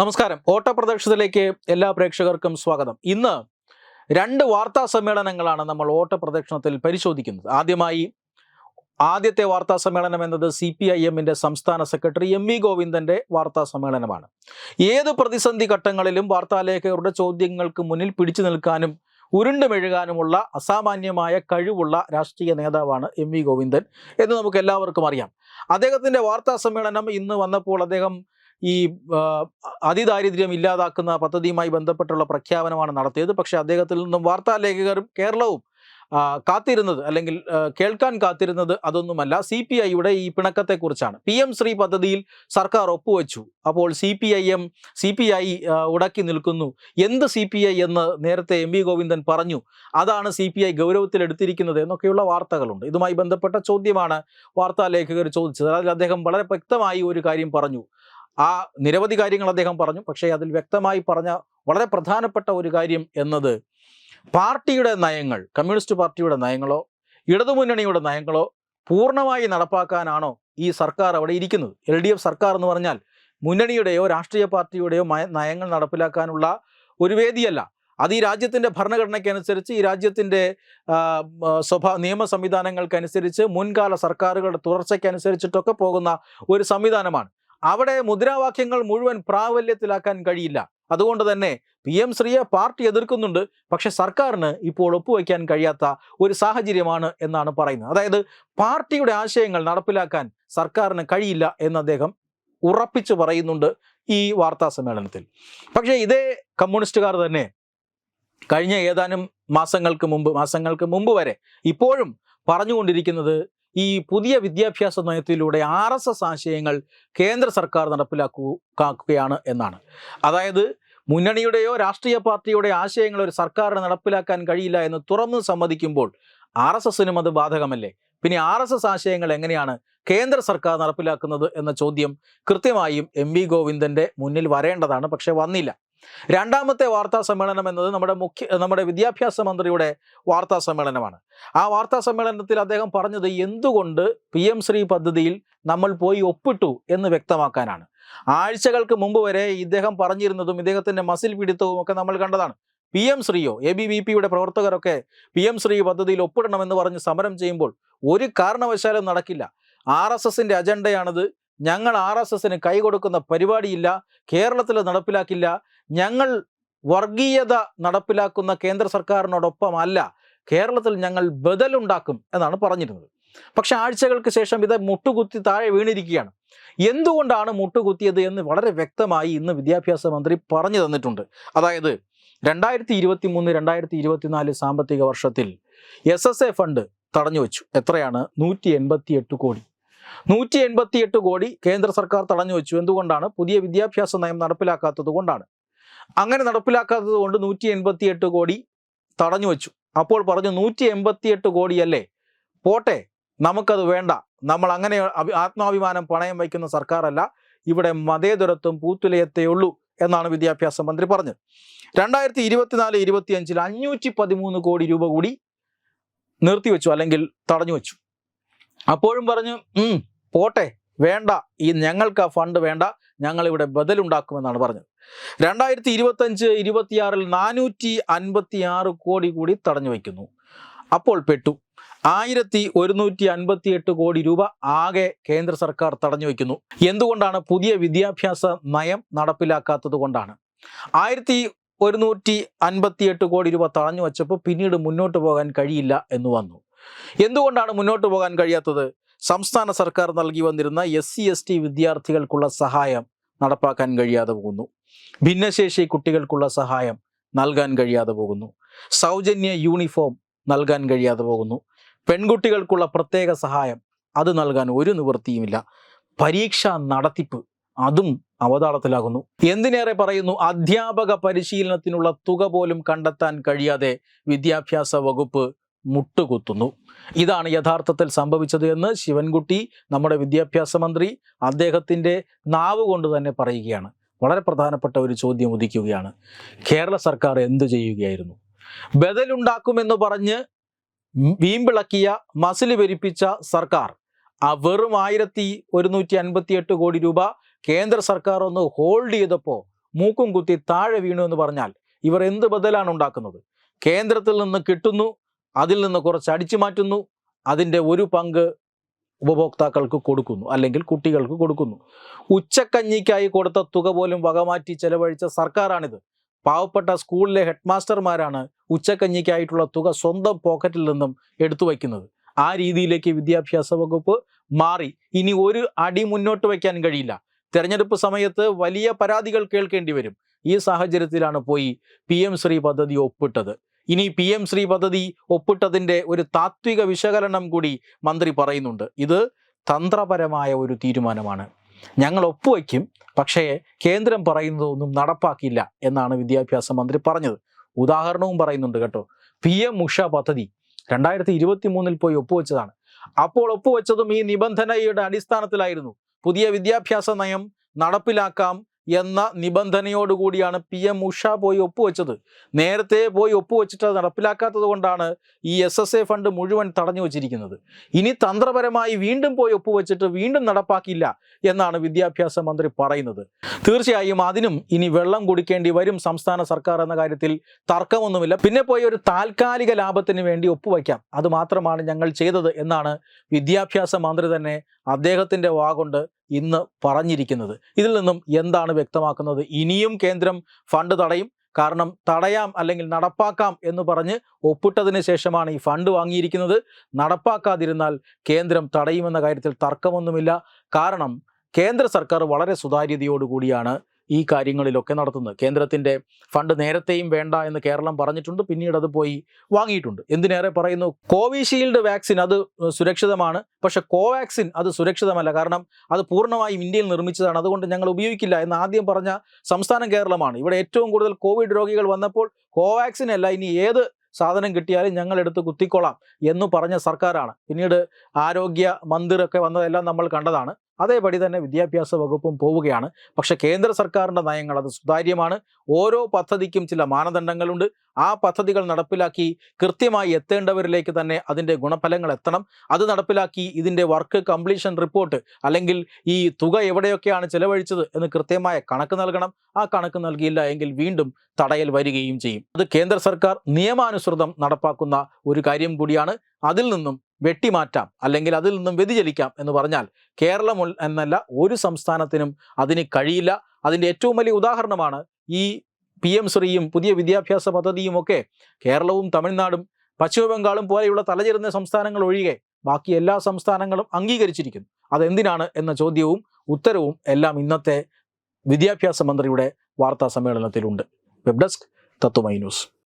നമസ്കാരം. ഓട്ടപ്രദക്ഷിണത്തിലേക്ക് എല്ലാ പ്രേക്ഷകർക്കും സ്വാഗതം. ഇന്ന് രണ്ട് വാർത്താ സമ്മേളനങ്ങളാണ് നമ്മൾ ഓട്ടപ്രദക്ഷിണത്തിൽ പരിശോധിക്കുന്നത്. ആദ്യമായി ആദ്യത്തെ വാർത്താ സമ്മേളനം എന്നത് സി പി ഐ എമ്മിന്റെ സംസ്ഥാന സെക്രട്ടറി എം വി ഗോവിന്ദന്റെ വാർത്താ സമ്മേളനമാണ്. ഏത് പ്രതിസന്ധി ഘട്ടങ്ങളിലും വാർത്താലേഖകരുടെ ചോദ്യങ്ങൾക്ക് മുന്നിൽ പിടിച്ചു നിൽക്കാനും ഉരുണ്ടു മെഴുകാനുമുള്ള അസാമാന്യമായ കഴിവുള്ള രാഷ്ട്രീയ നേതാവാണ് എം വി ഗോവിന്ദൻ എന്ന് നമുക്ക് എല്ലാവർക്കും അറിയാം. അദ്ദേഹത്തിന്റെ വാർത്താ സമ്മേളനം ഇന്ന് വന്നപ്പോൾ അദ്ദേഹം ഈ അതിദാരിദ്ര്യം ഇല്ലാതാക്കുന്ന പദ്ധതിയുമായി ബന്ധപ്പെട്ടുള്ള പ്രഖ്യാപനമാണ് നടത്തിയത്. പക്ഷേ അദ്ദേഹത്തിൽ നിന്നും വാർത്താലേഖകരും കേരളവും കാത്തിരുന്നത് അല്ലെങ്കിൽ കേൾക്കാൻ കാത്തിരുന്നത് അതൊന്നുമല്ല. സി പി ഐയുടെ ഈ പിണക്കത്തെക്കുറിച്ചാണ്. പി എം ശ്രീ പദ്ധതിയിൽ സർക്കാർ ഒപ്പുവെച്ചു. അപ്പോൾ C P I M C P I ഉടക്കി നിൽക്കുന്നു. എന്ത് സി പി ഐ എന്ന് നേരത്തെ എം വി ഗോവിന്ദൻ പറഞ്ഞു. അതാണ് സി പി ഐ ഗൗരവത്തിലെടുത്തിരിക്കുന്നത് എന്നൊക്കെയുള്ള വാർത്തകളുണ്ട്. ഇതുമായി ബന്ധപ്പെട്ട ചോദ്യമാണ് വാർത്താലേഖകർ ചോദിച്ചത്. അതിൽ അദ്ദേഹം വളരെ വ്യക്തമായി ഒരു കാര്യം പറഞ്ഞു. ആ നിരവധി കാര്യങ്ങൾ അദ്ദേഹം പറഞ്ഞു. പക്ഷേ അതിൽ വ്യക്തമായി പറഞ്ഞ വളരെ പ്രധാനപ്പെട്ട ഒരു കാര്യം എന്നത് പാർട്ടിയുടെ നയങ്ങൾ കമ്മ്യൂണിസ്റ്റ് പാർട്ടിയുടെ നയങ്ങളോ ഇടതുമുന്നണിയുടെ നയങ്ങളോ പൂർണമായി നടപ്പാക്കാനാണോ ഈ സർക്കാർ അവിടെ ഇരിക്കുന്നത്. എൽ ഡി എഫ് സർക്കാർ എന്ന് പറഞ്ഞാൽ മുന്നണിയുടെയോ രാഷ്ട്രീയ പാർട്ടിയുടെയോ നയങ്ങൾ നടപ്പിലാക്കാനുള്ള ഒരു വേദിയല്ല. അത് ഈ രാജ്യത്തിന്റെ ഭരണഘടനയ്ക്കനുസരിച്ച് ഈ രാജ്യത്തിന്റെ സ്വഭാ നിയമ സംവിധാനങ്ങൾക്കനുസരിച്ച് മുൻകാല സർക്കാരുകളുടെ തുടർച്ചയ്ക്കനുസരിച്ചിട്ടൊക്കെ പോകുന്ന ഒരു സംവിധാനമാണ്. അവിടെ മുദ്രാവാക്യങ്ങൾ മുഴുവൻ പ്രാബല്യത്തിലാക്കാൻ കഴിയില്ല. അതുകൊണ്ട് തന്നെ പി എം ശ്രീയെ പാർട്ടി എതിർക്കുന്നുണ്ട്. പക്ഷെ സർക്കാരിന് ഇപ്പോൾ ഒപ്പുവയ്ക്കാൻ കഴിയാത്ത ഒരു സാഹചര്യമാണ് എന്നാണ് പറയുന്നത്. അതായത് പാർട്ടിയുടെ ആശയങ്ങൾ നടപ്പിലാക്കാൻ സർക്കാരിന് കഴിയില്ല എന്ന് അദ്ദേഹം ഉറപ്പിച്ചു പറയുന്നുണ്ട് ഈ വാർത്താ സമ്മേളനത്തിൽ. പക്ഷേ ഇതേ കമ്മ്യൂണിസ്റ്റുകാർ തന്നെ കഴിഞ്ഞ ഏതാനും മാസങ്ങൾക്ക് മുമ്പ് മാസങ്ങൾക്ക് മുമ്പ് വരെ ഇപ്പോഴും പറഞ്ഞുകൊണ്ടിരിക്കുന്നത് ഈ പുതിയ വിദ്യാഭ്യാസ നയത്തിലൂടെ ആർ എസ് എസ് ആശയങ്ങൾ കേന്ദ്ര സർക്കാർ നടപ്പിലാക്കുകയാണ് എന്നാണ്. അതായത് മുന്നണിയുടെയോ രാഷ്ട്രീയ പാർട്ടിയുടെ ആശയങ്ങൾ ഒരു സർക്കാരിന് നടപ്പിലാക്കാൻ കഴിയില്ല എന്ന് തുറന്നു സമ്മതിക്കുമ്പോൾ ആർ എസ് എസിനും അത് ബാധകമല്ലേ? പിന്നെ ആർ എസ് എസ് ആശയങ്ങൾ എങ്ങനെയാണ് കേന്ദ്ര സർക്കാർ നടപ്പിലാക്കുന്നത് എന്ന ചോദ്യം കൃത്യമായും എം വി ഗോവിന്ദന്റെ മുന്നിൽ വരേണ്ടതാണ് പക്ഷേ വന്നില്ല. രണ്ടാമത്തെ വാർത്താ സമ്മേളനം എന്നത് നമ്മുടെ മുഖ്യ നമ്മുടെ വിദ്യാഭ്യാസ മന്ത്രിയുടെ വാർത്താ സമ്മേളനമാണ്. ആ വാർത്താ സമ്മേളനത്തിൽ അദ്ദേഹം പറഞ്ഞത് എന്തുകൊണ്ട് പി എം ശ്രീ പദ്ധതിയിൽ നമ്മൾ പോയി ഒപ്പിട്ടു എന്ന് വ്യക്തമാക്കാനാണ്. ആഴ്ചകൾക്ക് മുമ്പ് വരെ ഇദ്ദേഹം പറഞ്ഞിരുന്നതും ഇദ്ദേഹത്തിന്റെ മസിൽ പിടുത്തവും ഒക്കെ നമ്മൾ കണ്ടതാണ്. പി എം ശ്രീയോ എ ബി വി പിയുടെ പ്രവർത്തകരൊക്കെ പി എം ശ്രീ പദ്ധതിയിൽ ഒപ്പിടണമെന്ന് പറഞ്ഞ് സമരം ചെയ്യുമ്പോൾ ഒരു കാരണവശാലും നടക്കില്ല. ആർ എസ് എസിന്റെ അജണ്ടയാണത് ഞങ്ങൾ ആർ എസ് എസിന് കൈകൊടുക്കുന്ന പരിപാടിയില്ല കേരളത്തിൽ നടപ്പിലാക്കില്ല. ഞങ്ങൾ വർഗീയത നടപ്പിലാക്കുന്ന കേന്ദ്ര സർക്കാരിനോടൊപ്പമല്ല. കേരളത്തിൽ ഞങ്ങൾ ബദലുണ്ടാക്കും എന്നാണ് പറഞ്ഞിരുന്നത്. പക്ഷെ ആഴ്ചകൾക്ക് ശേഷം ഇത് മുട്ടുകുത്തി താഴെ വീണിരിക്കുകയാണ്. എന്തുകൊണ്ടാണ് മുട്ടുകുത്തിയത് എന്ന് വളരെ വ്യക്തമായി ഇന്ന് വിദ്യാഭ്യാസ മന്ത്രി പറഞ്ഞു തന്നിട്ടുണ്ട്. അതായത് രണ്ടായിരത്തി ഇരുപത്തി മൂന്ന് രണ്ടായിരത്തി ഇരുപത്തിനാല് സാമ്പത്തിക വർഷത്തിൽ എസ് എസ് എ ഫണ്ട് തടഞ്ഞു വെച്ചു എത്രയാണ്? നൂറ്റി എൺപത്തി എട്ട് കോടി. നൂറ്റി എൺപത്തി എട്ട് കോടി കേന്ദ്ര സർക്കാർ തടഞ്ഞു വെച്ചു. എന്തുകൊണ്ടാണ്? പുതിയ വിദ്യാഭ്യാസ നയം നടപ്പിലാക്കാത്തത് കൊണ്ടാണ്. അങ്ങനെ നടപ്പിലാക്കാത്തത് കൊണ്ട് നൂറ്റി കോടി തടഞ്ഞു വെച്ചു. അപ്പോൾ പറഞ്ഞു നൂറ്റി എൺപത്തി എട്ട് കോടിയല്ലേ? പോട്ടെ നമുക്കത് വേണ്ട. നമ്മൾ അങ്ങനെ ആത്മാഭിമാനം പണയം വയ്ക്കുന്ന സർക്കാരല്ല. ഇവിടെ മതേതരത്വം പൂത്തുലയത്തേ ഉള്ളൂ എന്നാണ് വിദ്യാഭ്യാസ മന്ത്രി പറഞ്ഞത്. രണ്ടായിരത്തി ഇരുപത്തിനാല് ഇരുപത്തിയഞ്ചിൽ അഞ്ഞൂറ്റി പതിമൂന്ന് കോടി രൂപ കൂടി നിർത്തിവെച്ചു അല്ലെങ്കിൽ തടഞ്ഞു വെച്ചു. അപ്പോഴും പറഞ്ഞു പോട്ടെ വേണ്ട. ഈ ഞങ്ങൾക്ക് ആ ഫണ്ട് വേണ്ട. ഞങ്ങളിവിടെ ബദലുണ്ടാക്കുമെന്നാണ് പറഞ്ഞത്. രണ്ടായിരത്തി ഇരുപത്തഞ്ച് ഇരുപത്തിയാറിൽ നാനൂറ്റി അൻപത്തി ആറ് കോടി കൂടി തടഞ്ഞു വയ്ക്കുന്നു. അപ്പോൾ പെട്ടു. ആയിരത്തി ഒരുന്നൂറ്റി അൻപത്തി എട്ട് കോടി രൂപ ആകെ കേന്ദ്ര സർക്കാർ തടഞ്ഞു വയ്ക്കുന്നു. എന്തുകൊണ്ടാണ് പുതിയ വിദ്യാഭ്യാസ നയം നടപ്പിലാക്കാത്തത് കൊണ്ടാണ്? ആയിരത്തി ഒരുന്നൂറ്റി അൻപത്തി എട്ട് കോടി രൂപ തടഞ്ഞു വച്ചപ്പോൾ പിന്നീട് മുന്നോട്ട് പോകാൻ കഴിയില്ല എന്ന് വന്നു. എന്തുകൊണ്ടാണ് മുന്നോട്ട് പോകാൻ കഴിയാത്തത്? സംസ്ഥാന സർക്കാർ നൽകി വന്നിരുന്ന എസ് സി എസ് ടി വിദ്യാർത്ഥികൾക്കുള്ള സഹായം നടപ്പാക്കാൻ കഴിയാതെ പോകുന്നു. ഭിന്നശേഷി കുട്ടികൾക്കുള്ള സഹായം നൽകാൻ കഴിയാതെ പോകുന്നു. സൗജന്യ യൂണിഫോം നൽകാൻ കഴിയാതെ പോകുന്നു. പെൺകുട്ടികൾക്കുള്ള പ്രത്യേക സഹായം അത് നൽകാൻ ഒരു നിവൃത്തിയുമില്ല. പരീക്ഷ നടത്തിപ്പ് അതും അവതാളത്തിലാകുന്നു. എന്തിനേറെ പറയുന്നു? അധ്യാപക പരിശീലനത്തിനുള്ള തുക പോലും കണ്ടെത്താൻ കഴിയാതെ വിദ്യാഭ്യാസ വകുപ്പ് മുട്ടുകുത്തുന്നു. ഇതാണ് യഥാർത്ഥത്തിൽ സംഭവിച്ചത് എന്ന് ശിവൻകുട്ടി നമ്മുടെ വിദ്യാഭ്യാസ മന്ത്രി അദ്ദേഹത്തിന്റെ നാവ് കൊണ്ട് തന്നെ പറയുകയാണ്. വളരെ പ്രധാനപ്പെട്ട ഒരു ചോദ്യം ഉദിക്കുകയാണ്. കേരള സർക്കാർ എന്തു ചെയ്യുകയായിരുന്നു? ബദലുണ്ടാക്കുമെന്ന് പറഞ്ഞ് വീമ്പിളക്കിയ മസിൽ വരിപ്പിച്ച സർക്കാർ ആ വെറും ആയിരത്തി ഒരുന്നൂറ്റി അൻപത്തി എട്ട് കോടി രൂപ കേന്ദ്ര സർക്കാർ ഒന്ന് ഹോൾഡ് ചെയ്തപ്പോൾ മൂക്കും കുത്തി താഴെ വീണു എന്ന് പറഞ്ഞാൽ ഇവർ എന്ത് ബദലാണ് ഉണ്ടാക്കുന്നത്? കേന്ദ്രത്തിൽ നിന്ന് കിട്ടുന്നു അതിൽ നിന്ന് കുറച്ച് അടിച്ചു മാറ്റുന്നു. അതിന്റെ ഒരു പങ്ക് ഉപഭോക്താക്കൾക്ക് കൊടുക്കുന്നു അല്ലെങ്കിൽ കുട്ടികൾക്ക് കൊടുക്കുന്നു. ഉച്ചക്കഞ്ഞിക്കായി കൊടുത്ത തുക പോലും വകമാറ്റി ചെലവഴിച്ച സർക്കാരാണിത്. പാവപ്പെട്ട സ്കൂളിലെ ഹെഡ് മാസ്റ്റർമാരാണ് ഉച്ചക്കഞ്ഞിക്കായിട്ടുള്ള തുക സ്വന്തം പോക്കറ്റിൽ നിന്നും എടുത്തു വയ്ക്കുന്നത്. ആ രീതിയിലേക്ക് വിദ്യാഭ്യാസ വകുപ്പ് മാറി. ഇനി ഒരു അടി മുന്നോട്ട് വയ്ക്കാൻ കഴിയില്ല. തെരഞ്ഞെടുപ്പ് സമയത്ത് വലിയ പരാതികൾ കേൾക്കേണ്ടി വരും. ഈ സാഹചര്യത്തിലാണ് പോയി പി എം ശ്രീ പദ്ധതി ഒപ്പിട്ടത്. ഇനി പി എം ശ്രീ പദ്ധതി ഒപ്പിട്ടതിന്റെ ഒരു താത്വിക വിശകലനം കൂടി മന്ത്രി പറയുന്നുണ്ട്. ഇത് തന്ത്രപരമായ ഒരു തീരുമാനമാണ്. ഞങ്ങൾ ഒപ്പുവയ്ക്കും പക്ഷേ കേന്ദ്രം പറയുന്നതൊന്നും നടപ്പാക്കില്ല എന്നാണ് വിദ്യാഭ്യാസ മന്ത്രി പറഞ്ഞത്. ഉദാഹരണവും പറയുന്നുണ്ട് കേട്ടോ. പി എം ഉഷ പദ്ധതി രണ്ടായിരത്തി ഇരുപത്തി മൂന്നിൽ പോയി ഒപ്പുവെച്ചതാണ്. അപ്പോൾ ഒപ്പുവെച്ചതും ഈ നിബന്ധനയുടെ അടിസ്ഥാനത്തിലായിരുന്നു. പുതിയ വിദ്യാഭ്യാസ നയം നടപ്പിലാക്കാം എന്ന നിബന്ധനയോടുകൂടിയാണ് പി എം ഉഷ പോയി ഒപ്പുവെച്ചത്. നേരത്തെ പോയി ഒപ്പുവെച്ചിട്ട് അത് നടപ്പിലാക്കാത്തത് കൊണ്ടാണ് ഈ എസ് എസ് എ ഫണ്ട് മുഴുവൻ തടഞ്ഞു വച്ചിരിക്കുന്നത്. ഇനി തന്ത്രപരമായി വീണ്ടും പോയി ഒപ്പുവെച്ചിട്ട് വീണ്ടും നടപ്പാക്കില്ല എന്നാണ് വിദ്യാഭ്യാസ മന്ത്രി പറയുന്നത്. തീർച്ചയായും അതിനും ഇനി വെള്ളം കുടിക്കേണ്ടി വരും സംസ്ഥാന സർക്കാർ എന്ന കാര്യത്തിൽ തർക്കമൊന്നുമില്ല. പിന്നെ പോയി ഒരു താൽക്കാലിക ലാഭത്തിന് വേണ്ടി ഒപ്പുവയ്ക്കാം അത് മാത്രമാണ് ഞങ്ങൾ ചെയ്തത് എന്നാണ് വിദ്യാഭ്യാസ മന്ത്രി തന്നെ അദ്ദേഹത്തിന്റെ വാഗൊണ്ട് ഇന്ന് പറഞ്ഞിരിക്കുന്നത്. ഇതിൽ നിന്നും എന്താണ് വ്യക്തമാക്കുന്നത്? ഇനിയും കേന്ദ്രം ഫണ്ട് തടയും? കാരണം തടയാം അല്ലെങ്കിൽ നടപ്പാക്കാം എന്ന് പറഞ്ഞ് ഒപ്പിട്ടതിന് ശേഷമാണ് ഈ ഫണ്ട് വാങ്ങിയിരിക്കുന്നത്. നടപ്പാക്കാതിരുന്നാൽ കേന്ദ്രം തടയുമെന്ന കാര്യത്തിൽ തർക്കമൊന്നുമില്ല. കാരണം കേന്ദ്ര സർക്കാർ വളരെ സുതാര്യതയോടുകൂടിയാണ് ഈ കാര്യങ്ങളിലൊക്കെ നടത്തുന്നത്. കേന്ദ്രത്തിന്റെ ഫണ്ട് നേരത്തെയും വേണ്ട എന്ന് കേരളം പറഞ്ഞിട്ടുണ്ട്. പിന്നീട് അത് പോയി വാങ്ങിയിട്ടുണ്ട്. എന്തിനേറെ പറയുന്നു? കോവിഷീൽഡ് വാക്സിൻ അത് സുരക്ഷിതമാണ്. പക്ഷേ കോവാക്സിൻ അത് സുരക്ഷിതമല്ല. കാരണം അത് പൂർണമായും ഇന്ത്യയിൽ നിർമ്മിച്ചതാണ്. അതുകൊണ്ട് ഞങ്ങൾ ഉപയോഗിക്കില്ല എന്ന് ആദ്യം പറഞ്ഞ സംസ്ഥാനം കേരളമാണ്. ഇവിടെ ഏറ്റവും കൂടുതൽ കോവിഡ് രോഗികൾ വന്നപ്പോൾ കോവാക്സിൻ അല്ല ഇനി ഏത് സാധനം കിട്ടിയാലും ഞങ്ങൾ എടുത്ത് കുത്തിക്കൊള്ളാം എന്ന് പറഞ്ഞ സർക്കാരാണ്. പിന്നീട് ആരോഗ്യ മന്ദിരൊക്കെ വന്നതെല്ലാം നമ്മൾ കണ്ടതാണ്. അതേപടി തന്നെ വിദ്യാഭ്യാസ വകുപ്പും പോവുകയാണ്. പക്ഷെ കേന്ദ്ര സർക്കാരിന്റെ നയങ്ങൾ അത് സുതാര്യമാണ്. ഓരോ പദ്ധതിക്കും ചില മാനദണ്ഡങ്ങളുണ്ട്. ആ പദ്ധതികൾ നടപ്പിലാക്കി കൃത്യമായി എത്തേണ്ടവരിലേക്ക് തന്നെ അതിന്റെ ഗുണഫലങ്ങൾ എത്തണം. അത് നടപ്പിലാക്കി ഇതിന്റെ വർക്ക് കംപ്ലീഷൻ റിപ്പോർട്ട് അല്ലെങ്കിൽ ഈ തുക എവിടെയൊക്കെയാണ് ചെലവഴിച്ചത് എന്ന് കൃത്യമായ കണക്ക് നൽകണം. ആ കണക്ക് നൽകിയില്ല എങ്കിൽ വീണ്ടും തടയൽ വരികയും ചെയ്യും. അത് കേന്ദ്ര സർക്കാർ നിയമാനുസൃതം നടപ്പാക്കുന്ന ഒരു കാര്യം കൂടിയാണ്. അതിൽ നിന്നും വെട്ടിമാറ്റാം അല്ലെങ്കിൽ അതിൽ നിന്നും വ്യതിചലിക്കാം എന്ന് പറഞ്ഞാൽ കേരളം എന്നല്ല ഒരു സംസ്ഥാനത്തിനും അതിന് കഴിയില്ല. അതിന്റെ ഏറ്റവും വലിയ ഉദാഹരണമാണ് ഈ പി എം ശ്രീയും പുതിയ വിദ്യാഭ്യാസ പദ്ധതിയും ഒക്കെ കേരളവും തമിഴ്നാടും പശ്ചിമ ബംഗാളും പോലെയുള്ള തലചേരുന്ന സംസ്ഥാനങ്ങൾ ഒഴികെ ബാക്കി എല്ലാ സംസ്ഥാനങ്ങളും അംഗീകരിച്ചിരിക്കുന്നു. അതെന്തിനാണ് എന്ന ചോദ്യവും ഉത്തരവും എല്ലാം ഇന്നത്തെ വിദ്യാഭ്യാസ മന്ത്രിയുടെ വാർത്താ സമ്മേളനത്തിലുണ്ട്. Web desk Tatwamayi news.